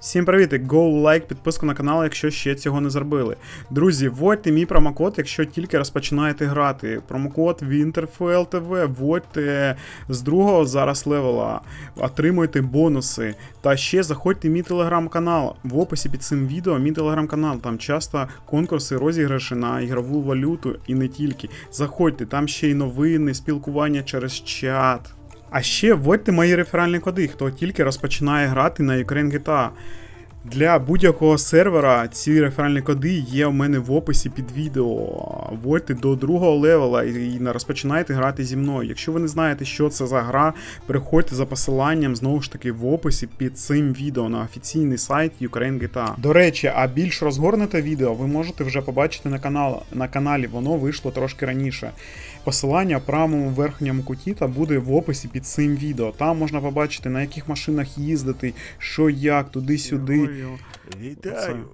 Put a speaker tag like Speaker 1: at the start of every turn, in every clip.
Speaker 1: Всім привіт! Го лайк, підписку на канал, якщо ще цього не зробили. Друзі, вводьте мій промокод, якщо тільки розпочинаєте грати. Промокод WinterfellTV, вводьте з другого зараз левела, отримуйте бонуси. Та ще заходьте в мій телеграм-канал. В описі під цим відео мій телеграм-канал. Там часто конкурси, розіграші на ігрову валюту і не тільки. Заходьте, там ще й новини, спілкування через чат. А ще вводьте мої реферальні коди, хто тільки розпочинає грати на Ukraine GTA. Для будь-якого сервера ці реферальні коди є у мене в описі під відео. Вводьте до другого левела і розпочинайте грати зі мною. Якщо ви не знаєте, що це за гра, переходьте за посиланням знову ж таки в описі під цим відео на офіційний сайт Ukraine GTA. До речі, а більш розгорнуте відео ви можете вже побачити на, канал, на каналі, воно вийшло трошки раніше. Посилання в правому верхньому куті та буде в описі під цим відео. Там можна побачити, на яких машинах їздити, що як, туди-сюди.
Speaker 2: Вітаю.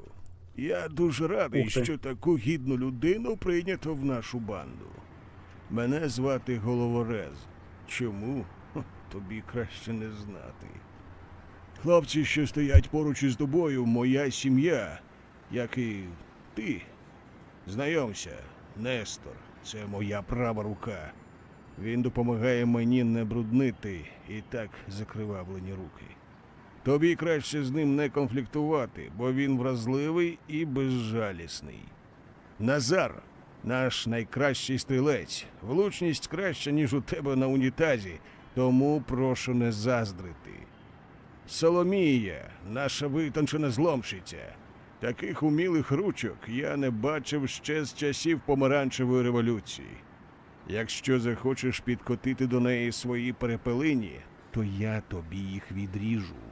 Speaker 2: Я дуже радий, що таку гідну людину прийнято в нашу банду. Мене звати Головорез. Чому? Тобі краще не знати. Хлопці, що стоять поруч із тобою, моя сім'я, як і ти. Знайомся, Нестор, це моя права рука. Він допомагає мені не бруднити і так закривавлені руки. Тобі краще з ним не конфліктувати, бо він вразливий і безжалісний. Назар, наш найкращий стрілець, влучність краща, ніж у тебе на унітазі, тому прошу не заздрити. Соломія, наша витончена зломщиця. Таких умілих ручок я не бачив ще з часів помаранчевої революції. Якщо захочеш підкотити до неї свої перепелині, то я тобі їх відріжу.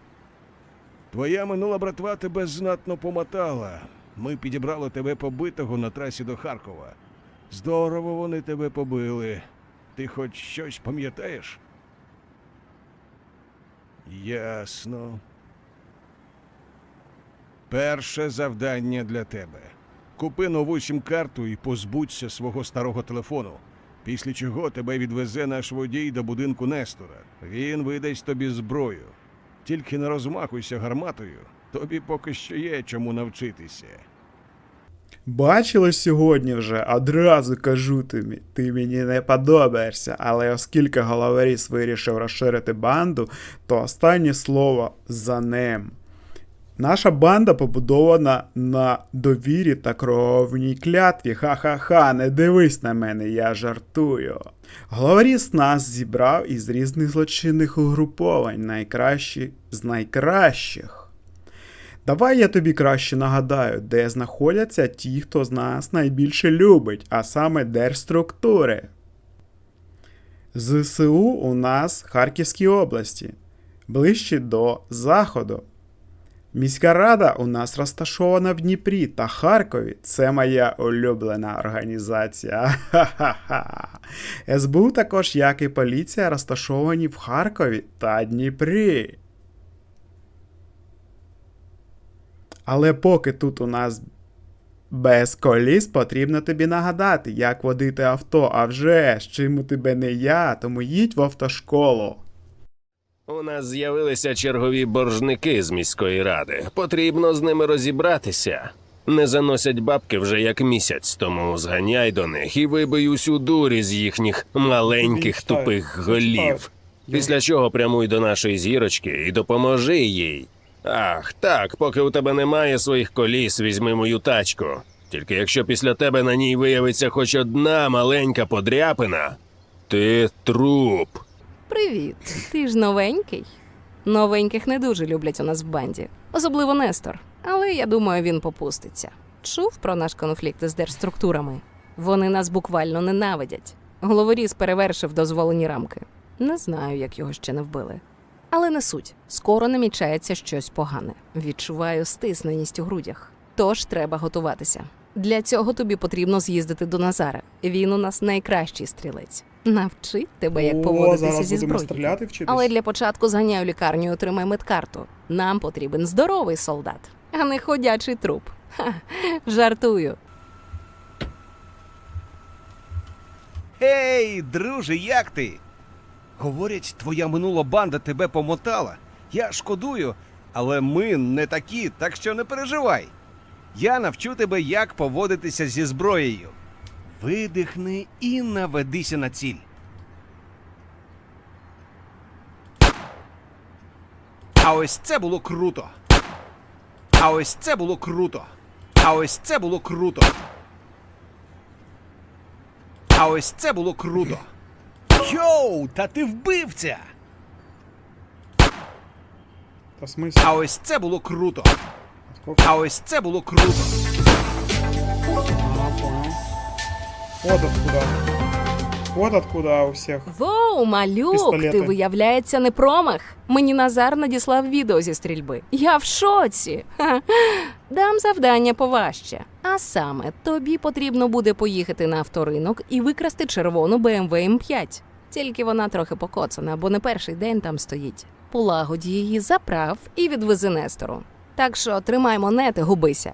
Speaker 2: Твоя минула братва тебе знатно помотала. Ми підібрали тебе побитого на трасі до Харкова. Здорово вони тебе побили. Ти хоч щось пам'ятаєш? Ясно. Перше завдання для тебе. Купи нову сім-карту і позбудься свого старого телефону. Після чого тебе відвезе наш водій до будинку Нестора. Він видасть тобі зброю. Тільки не розмахуйся гарматою, тобі поки що є чому навчитися.
Speaker 1: Бачили сьогодні вже, одразу кажу тобі, ти мені не подобаєшся, але оскільки головоріс вирішив розширити банду, то останнє слово за ним. Наша банда побудована на довірі та кровній клятві. Ха-ха-ха, не дивись на мене, я жартую. Главоріс нас зібрав із різних злочинних угруповань, найкращі з найкращих. Давай я тобі краще нагадаю, де знаходяться ті, хто з нас найбільше любить, а саме держструктури. ЗСУ у нас Харківській області, ближче до Заходу. Міська рада у нас розташована в Дніпрі та Харкові. Це моя улюблена організація. Ха-ха-ха. СБУ також, як і поліція, розташовані в Харкові та Дніпрі. Але поки тут у нас без коліс, потрібно тобі нагадати, як водити авто. А вже чим у тебе не я, тому їдь в автошколу.
Speaker 3: У нас з'явилися чергові боржники з міської ради. Потрібно з ними розібратися. Не заносять бабки вже як місяць, тому зганяй до них і вибий усю дурі з їхніх маленьких тупих голів. Після чого прямуй до нашої зірочки і допоможи їй. Ах, так, поки у тебе немає своїх коліс, візьми мою тачку. Тільки якщо після тебе на ній виявиться хоч одна маленька подряпина, ти труп.
Speaker 4: Привіт, ти ж новенький. Новеньких не дуже люблять у нас в банді, особливо Нестор. Але я думаю, він попуститься. Чув про наш конфлікт із держструктурами. Вони нас буквально ненавидять. Головоріз перевершив дозволені рамки. Не знаю, як його ще не вбили. Але не суть. Скоро намічається щось погане. Відчуваю стисненість у грудях. Тож треба готуватися. Для цього тобі потрібно з'їздити до Назара. Він у нас найкращий стрілець. Навчить тебе, як
Speaker 1: О,
Speaker 4: поводитися зі зброєю.
Speaker 1: стріляти вчитись.
Speaker 4: Але для початку зганяй у лікарню і отримай медкарту. Нам потрібен здоровий солдат, а не ходячий труп. Ха, жартую.
Speaker 5: Ей, друже, як ти? Говорять, твоя минула банда тебе помотала. Я шкодую, Але ми не такі, так що не переживай. Я навчу тебе, як поводитися зі зброєю. Видихни і наведися на ціль. А ось це було круто. А ось це було круто. А ось це було круто. А ось це було круто. Йоу, та ти вбивця!
Speaker 1: Та в смислі?
Speaker 5: А ось це було круто. А ось це було круто.
Speaker 1: Вот откуда. Вот откуда у всех.
Speaker 4: Воу, малюк,
Speaker 1: Пістолети.
Speaker 4: ти виявляється не промах. Мені Назар надіслав відео зі стрільби. Я в шоці. Ха. Дам завдання поважче. А саме, тобі потрібно буде поїхати на авторинок і викрасти червону BMW M5. Тільки вона трохи покоцана, бо не перший день там стоїть. Полагоді її заправ і відвези Нестору. Так що тримай монети, губися.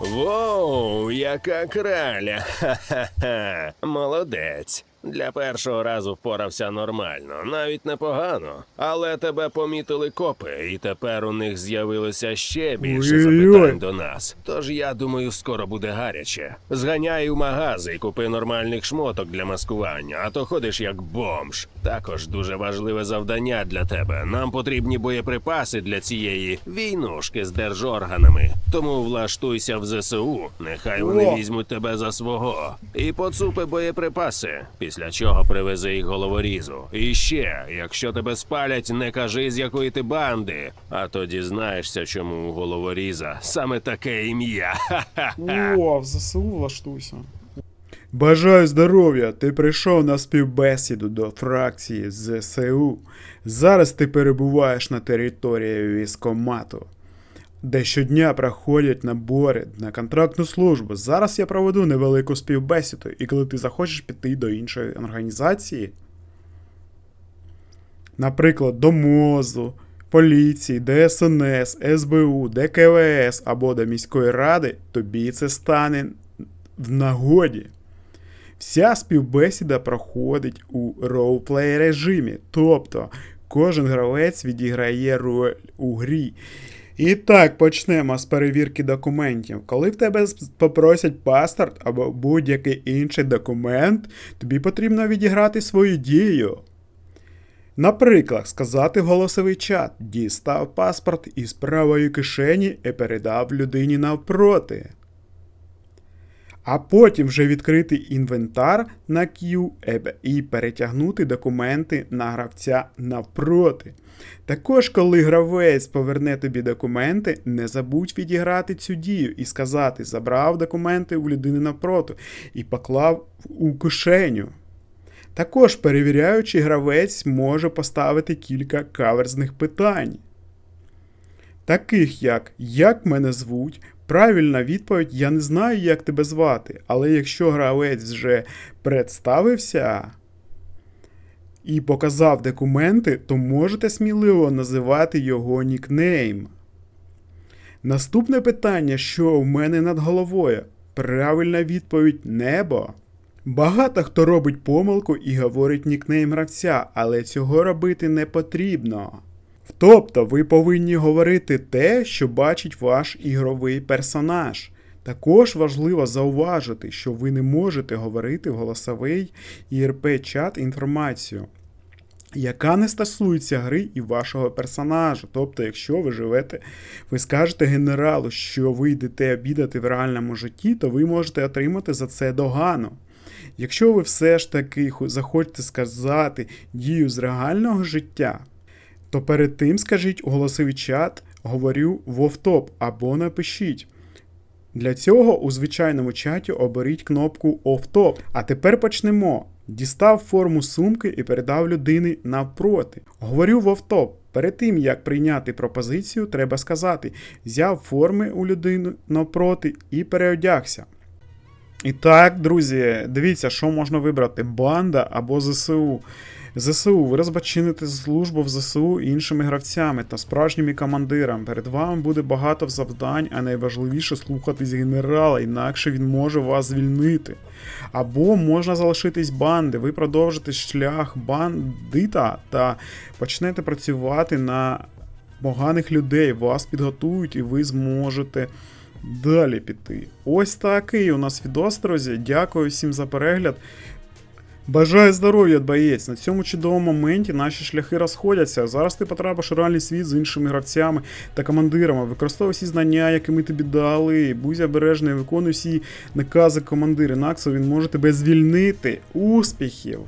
Speaker 3: Воу, яка краля! Ха-ха-ха. Молодець. Для першого разу впорався нормально, навіть непогано. Але тебе помітили копи, і тепер у них з'явилося ще більше запитань до нас. Тож я думаю, скоро буде гаряче. Зганяй у магази і купи нормальних шмоток для маскування, а то ходиш як бомж. Також дуже важливе завдання для тебе. Нам потрібні боєприпаси для цієї війнушки з держорганами. Тому влаштуйся в ЗСУ. Нехай вони
Speaker 1: О.
Speaker 3: візьмуть тебе за свого. І поцупи боєприпаси. Після чого привези їх головорізу. І ще, якщо тебе спалять, не кажи з якої ти банди. А то дізнаєшся, чому у головоріза саме таке ім'я.
Speaker 1: О, в ЗСУ влаштуйся. Бажаю здоров'я! Ти прийшов на співбесіду до фракції ЗСУ. Зараз ти перебуваєш на території військомату, де щодня проходять набори на контрактну службу. Зараз я проведу невелику співбесіду, і коли ти захочеш піти до іншої організації, наприклад, до МОЗу, поліції, ДСНС, СБУ, ДКВС або до міської ради, тобі це стане в нагоді. Вся співбесіда проходить у роуплей режимі, тобто кожен гравець відіграє роль у грі. І так, почнемо з перевірки документів. Коли в тебе попросять паспорт або будь-який інший документ, тобі потрібно відіграти свою дію. Наприклад, сказати голосовий чат, дістав паспорт із правої кишені і передав людині навпроти. А потім вже відкрити інвентар на Q і перетягнути документи на гравця навпроти. Також, коли гравець поверне тобі документи, не забудь відіграти цю дію і сказати: забрав документи у людини навпроти і поклав у кишеню. Також перевіряючий гравець може поставити кілька каверзних питань. Таких як Як мене звуть? Правильна відповідь Я не знаю, як тебе звати. Але якщо гравець вже представився і показав документи, то можете сміливо називати його нікнейм. Наступне питання, що в мене над головою? Правильна відповідь небо. Багато хто робить помилку і говорить нікнейм гравця, але цього робити не потрібно. Тобто ви повинні говорити те, що бачить ваш ігровий персонаж. Також важливо зауважити, що ви не можете говорити в голосовий ІРП-чат інформацію, яка не стосується гри і вашого персонажа. Тобто, якщо ви живете, ви скажете генералу, що ви йдете обідати в реальному житті, то ви можете отримати за це догану. Якщо ви все ж таки захочете сказати дію з реального життя, то перед тим скажіть у голосовий чат говорю вовтоп або напишіть. Для цього у звичайному чаті оберіть кнопку «Офтоп». А тепер почнемо. Дістав форму сумки і передав людині навпроти. Говорю в офтоп. Перед тим як прийняти пропозицію, треба сказати: взяв форми у людини навпроти і переодягся. І так, друзі, дивіться, що можна вибрати: банда або ЗСУ. ЗСУ, ви розпочините службу в ЗСУ іншими гравцями та справжніми командирами. Перед вами буде багато завдань, а найважливіше слухатись генерала, інакше він може вас звільнити. Або можна залишитись банди, ви продовжите шлях бандита та почнете працювати на поганих людей, вас підготують і ви зможете далі піти. Ось такий у нас відос, друзі. Дякую всім за перегляд. Бажаю здоров'я, боєць. На цьому чудовому моменті наші шляхи розходяться. Зараз ти потрапиш у реальний світ з іншими гравцями та командирами. Використовуй всі знання, які ми тобі дали. Будь обережний, виконуй всі накази командира. Інакше він може тебе звільнити. Успіхів!